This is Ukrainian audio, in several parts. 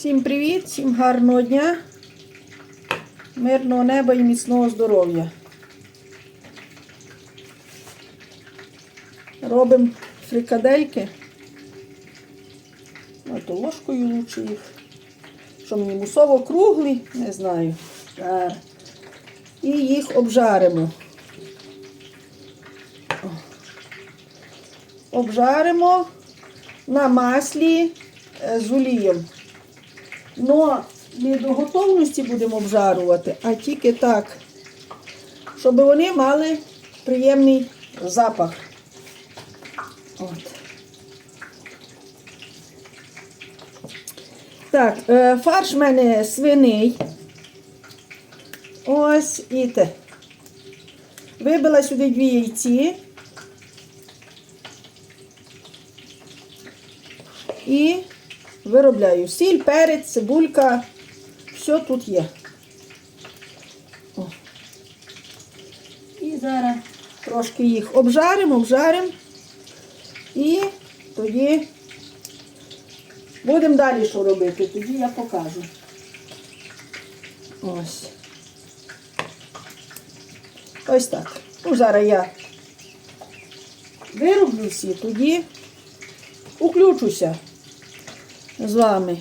Всім привіт, всім гарного дня, мирного неба і міцного здоров'я. Робимо фрикадельки. Ото ложкою лучше їх. Що мені мусово круглі, не знаю. Зараз. І їх обжаримо. Обжаримо на маслі е, з олієм. Но не до готовності будемо обжарувати, а тільки так, щоб вони мали приємний запах. От. Так, е, фарш в мене свиний. Ось і те. Вибила сюди дві яйці. І виробляю сіль, перець, цибулька. Все тут є. О. І зараз трошки їх обжаримо, обжаримо. І тоді будемо далі що робити. Тоді я покажу. Ось. Ось так. Ну, зараз я вироблю всі, тоді уключуся з вами.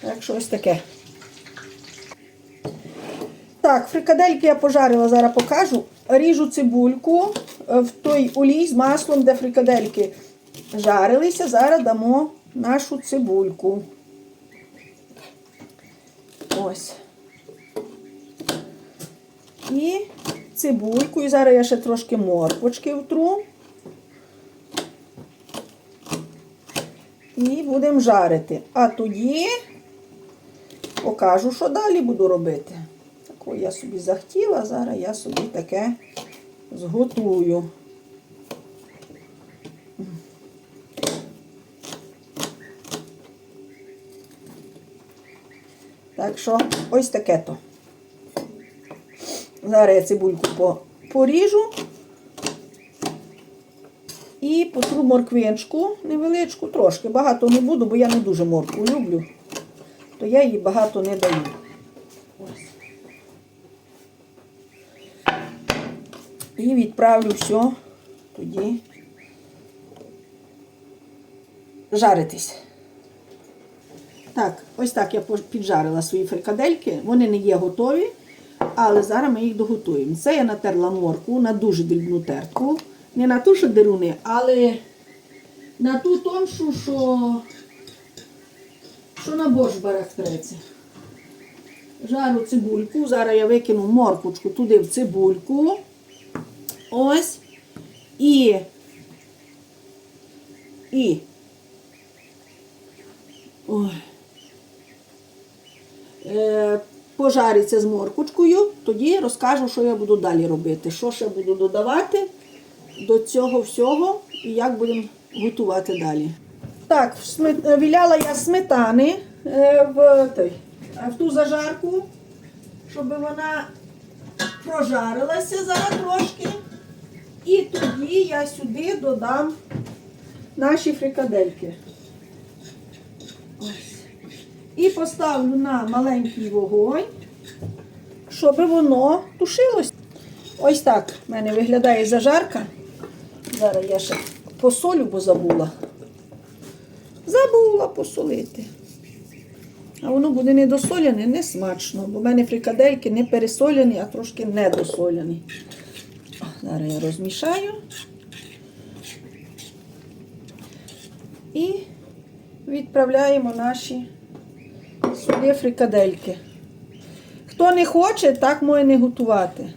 Так що ось таке. Так, фрикадельки я пожарила, зараз покажу. Ріжу цибульку е, в той олій з маслом, де фрикадельки жарилися. Зараз дамо нашу цибульку. Ось. І цибульку. І зараз я ще трошки морквочки втру. І будемо жарити. А тоді покажу, що далі буду робити. Таку я собі захотіла, зараз я собі таке зготую. Так що ось таке то. Зараз я цибульку поріжу і потру морквиночку невеличку, трошки. Багато не буду, бо я не дуже моркву люблю, то я її багато не даю. Ось. І відправлю все тоді жаритись. Так, ось так я піджарила свої фрикадельки. Вони не є готові, але зараз ми їх доготуємо. Це я натерла морку на дуже дрібну терку. Не на ту, що деруни, але на ту тоншу, що, що на борщ барах треться. Жару цибульку. Зараз я викину морквочку туди в цибульку. Ось. І. І. Ой. Е, пожариться з морквочкою, тоді розкажу, що я буду далі робити. Що ще буду додавати до цього всього і як будемо готувати далі. Так, е, віляла я сметани е, в, е, в ту зажарку, щоб вона прожарилася зараз трошки. І тоді я сюди додам наші фрикадельки. Ось. І поставлю на маленький вогонь, щоб воно тушилось. Ось так в мене виглядає зажарка. Зараз я ще посолю, бо забула. Забула посолити. А воно буде недосоляне, не смачно, бо в мене фрикадельки не пересоляні, а трошки недосоляні. О, Зараз я розмішаю. І відправляємо наші сюди фрикадельки. Хто не хоче, так може не готувати.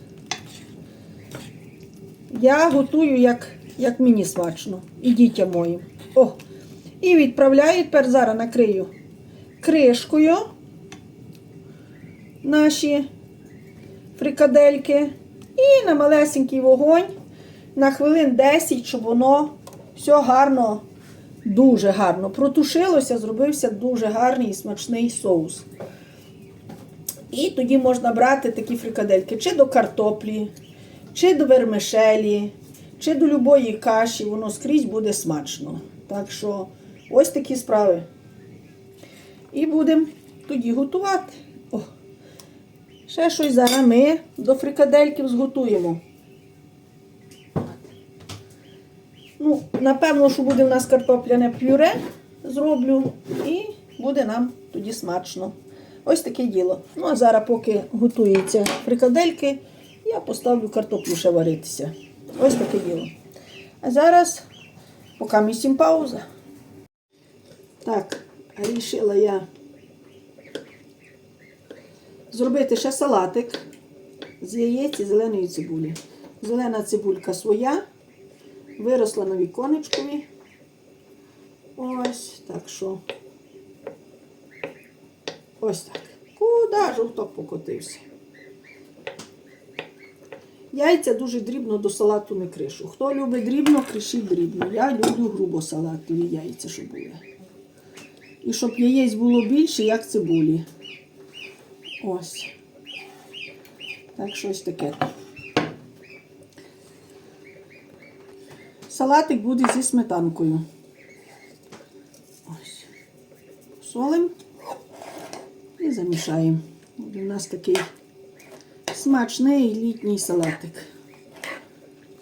Я готую, як, як мені смачно. І дітям моїм. О! І відправляю, тепер зараз накрию кришкою наші фрикадельки. І на малесенький вогонь на хвилин 10, щоб воно все гарно, дуже гарно протушилося, зробився дуже гарний і смачний соус. І тоді можна брати такі фрикадельки чи до картоплі, чи до вермишелі, чи до любої каші, воно скрізь буде смачно. Так що ось такі справи. І будемо тоді готувати. О, ще щось зараз ми до фрикадельків зготуємо. Ну, напевно, що буде в нас картопляне пюре, зроблю, і буде нам тоді смачно. Ось таке діло. Ну, а зараз, поки готуються фрикадельки, я поставлю картоплю ще варитися. Ось таке діло. А зараз, поки місім пауза. Так, рішила я зробити ще салатик з яєць і зеленої цибулі. Зелена цибулька своя, виросла на віконечкові. Ось, так що. Ось так. Куда жовток покотився? Яйця дуже дрібно до салату не кришу. Хто любить дрібно, кришіть дрібно. Я люблю грубо салатові яйця, щоб були. І щоб яєць було більше, як цибулі. Ось. Так, щось таке. Салатик буде зі сметанкою. Ось. Солим і замішаємо. У нас такий смачний літній салатик.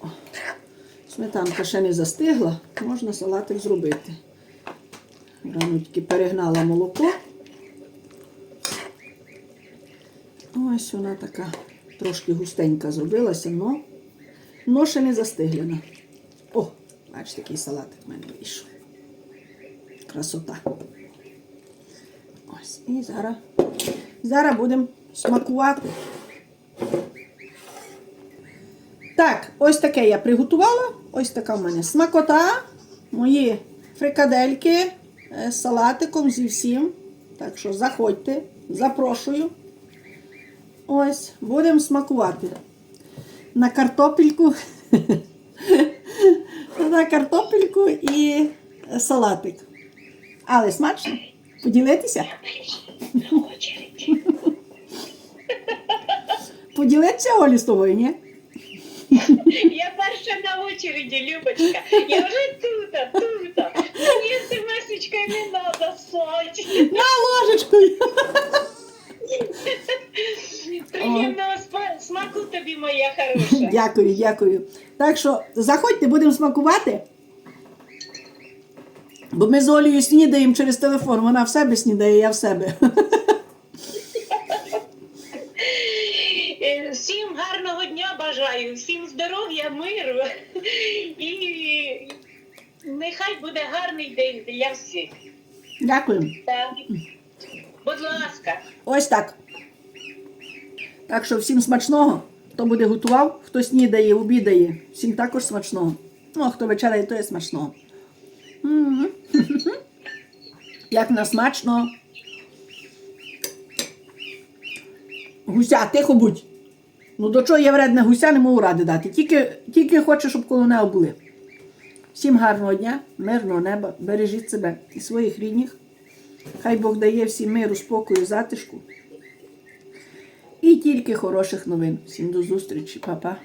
О, Сметанка ще не застигла, можна салатик зробити. Рано тільки перегнала молоко. Ось вона така трошки густенька зробилася, но, но ще не застиглена. О, бачите, такий салатик в мене вийшов. Красота. Ось, і зараз, зараз будемо смакувати. Так, ось таке я приготувала. Ось така в мене смакота. Мої фрикадельки е, з салатиком зі всім. Так що заходьте, запрошую. Ось, будемо смакувати. На картопельку. На картопельку і салатик. Але смачно. Поділитися? Поділитися Олі з тобою, ні? Я перша на очереді, Любочка. Я вже тут, тут. Мені смс-очка не надо слать. На ложечкою. Приємного смаку тобі, моя хороша. Дякую, дякую. Так що заходьте, будемо смакувати. Бо ми з Олею снідаємо через телефон. Вона в себе снідає, я в себе. Е, Всім гарного дня бажаю, всім здоров'я, миру. І нехай буде гарний день для всіх. Дякую. Так. Будь ласка. Ось так. Так що всім смачного. Хто буде готував, хто снідає, обідає. Всім також смачного. Ну, а хто вечеряє, то є смачного. Як на смачно. Гуся, тихо будь. Ну до чого я вредна гуся, не можу ради дати. Тільки, тільки хочу, щоб коло неї були. Всім гарного дня, мирного неба, бережіть себе і своїх рідних. Хай Бог дає всім миру, спокою, затишку. І тільки хороших новин. Всім до зустрічі, Па-па.